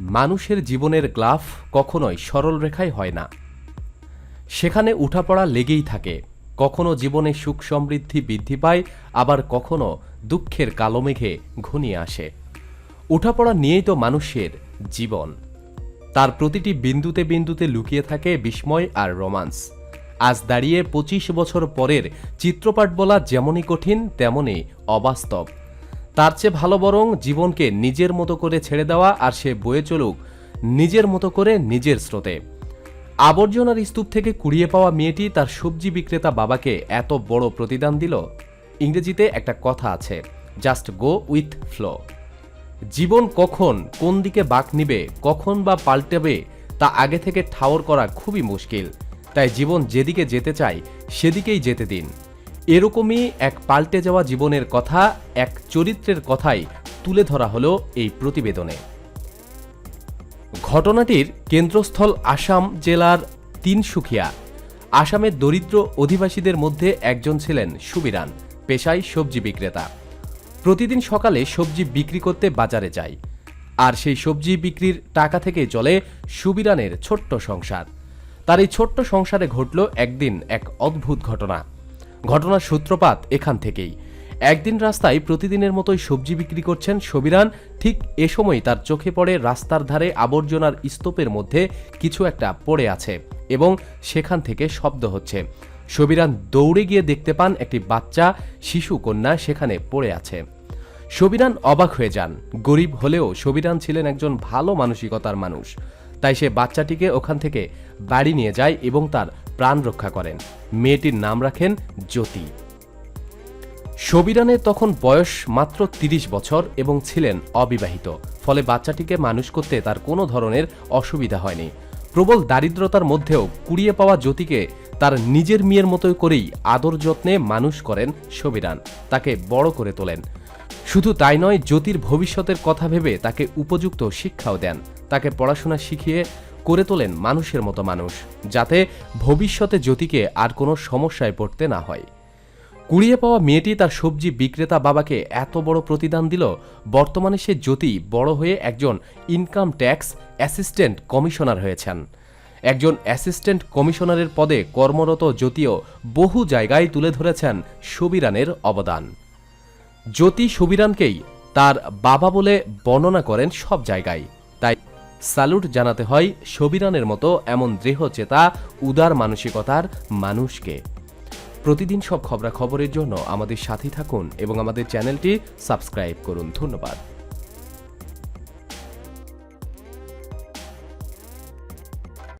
মানুষের জীবনের গ্লাফ কখনোই সরল রেখায় হয় না। সেখানে উঠাপড়া লেগেই থাকে, কখনো জীবনে সুখ সমৃদ্ধি বৃদ্ধি পায়, আবার কখনো দুঃখের কালো মেঘে ঘনিয়ে আসে। উঠাপড়া নিয়েই তো মানুষের জীবন। তার প্রতিটি বিন্দুতে বিন্দুতে লুকিয়ে থাকে বিস্ময় আর রোমান্স। আজ দাঁড়িয়ে পঁচিশ বছর পরের চিত্রপাট বলা যেমনই কঠিন, তেমনই অবাস্তব। তার চেয়ে ভালো বরং জীবনকে নিজের মতো করে ছেড়ে দেওয়া আর সে বয়ে চলুক নিজের মতো করে নিজের স্রোতে। আবর্জনার স্তূপ থেকে কুড়িয়ে পাওয়া মেয়েটি তার সবজি বিক্রেতা বাবাকে এত বড় প্রতিদান দিল। ইংরেজিতে একটা কথা আছে জাস্ট গো উইথ ফ্লো জীবন কখন, কোন দিকে বাঁক নিবে, কখন বা পাল্টাবে, তা আগে থেকে ঠাওর করা খুবই মুশকিল। তাই জীবন যেদিকে যেতে চায়, সেদিকেই যেতে দিন। এরকমই এক পাল্টে যাওয়া জীবনের কথা, এক চরিত্রের কথাই তুলে ধরা হলো এই প্রতিবেদনে। ঘটনাটির কেন্দ্রস্থল আসাম জেলার তিনসুখিয়া। আসামের দরিদ্র অধিবাসীদের মধ্যে একজন ছিলেন সুবিরান, পেশায় সবজি বিক্রেতা। প্রতিদিন সকালে সবজি বিক্রি করতে বাজারে যায়। আর সেই সবজি বিক্রির টাকা থেকে চলে সুবিরানের ছোট্ট সংসার। তার এই ছোট্ট সংসারে ঘটল একদিন এক অদ্ভুত ঘটনা। ঘটনার সূত্রপাত এখান থেকেই। একদিন রাস্তায় প্রতিদিনের মতোই সবজি বিক্রি করছেন সবিরান ঠিক এ সময় তার চোখে পড়ে রাস্তার ধারে আবর্জনার স্তূপের মধ্যে কিছু একটা পড়ে আছে এবং সেখান থেকে শব্দ হচ্ছে। সবিরান দৌড়ে গিয়ে দেখতে পান একটি বাচ্চা, শিশু কন্যা সেখানে পড়ে আছে। সবিরান অবাক হয়ে যান। গরিব হলেও সবিরান ছিলেন একজন ভালো মানসিকতার মানুষ। তাই সে বাচ্চাটিকে ওখান থেকে বাড়ি নিয়ে যায় এবং তার প্রাণ রক্ষা করেন। মেয়েটির নাম রাখেন জ্যোতি। সবিরানের তখন বয়স মাত্র তিরিশ বছর এবং ছিলেন অবিবাহিত। ফলে বাচ্চাটিকে মানুষ করতে তার কোনো ধরনের অসুবিধা হয়নি। প্রবল দারিদ্রতার মধ্যেও কুড়িয়ে পাওয়া জ্যোতিকে তার নিজের মেয়ের মতোই করেই আদর যত্নে মানুষ করেন সবিরান তাকে বড় করে তোলেন। শুধু তাই নয়, জ্যোতির ভবিষ্যতের কথা ভেবে তাকে উপযুক্ত শিক্ষাও দেন। তাকে পড়াশোনা শিখিয়ে করে তোলেন মানুষের মতো মানুষ, যাতে ভবিষ্যতে জ্যোতিকে আর কোনো সমস্যায় পড়তে না হয়। কুড়িয়ে পাওয়া মেয়েটি তার সবজি বিক্রেতা বাবাকে এত বড় প্রতিদান দিল, বর্তমানে সে জ্যোতি বড় হয়ে একজন ইনকাম ট্যাক্স অ্যাসিস্ট্যান্ট কমিশনার হয়েছেন। একজন অ্যাসিস্ট্যান্ট কমিশনারের পদে কর্মরত জ্যোতিও বহু জায়গায় তুলে ধরেছেন সুবিরানের অবদান। জ্যোতি সুবিরানকেই তার বাবা বলে বর্ণনা করেন সব জায়গায়, তাই স্যালুট জানাতে হয় সবিরানের মতো এমন দৃঢ়চেতা উদার মানসিকতার মানুষকে। প্রতিদিন সব খবরাখবরের জন্য আমাদের সাথে থাকুন এবং আমাদের চ্যানেলটি সাবস্ক্রাইব করুন। ধন্যবাদ।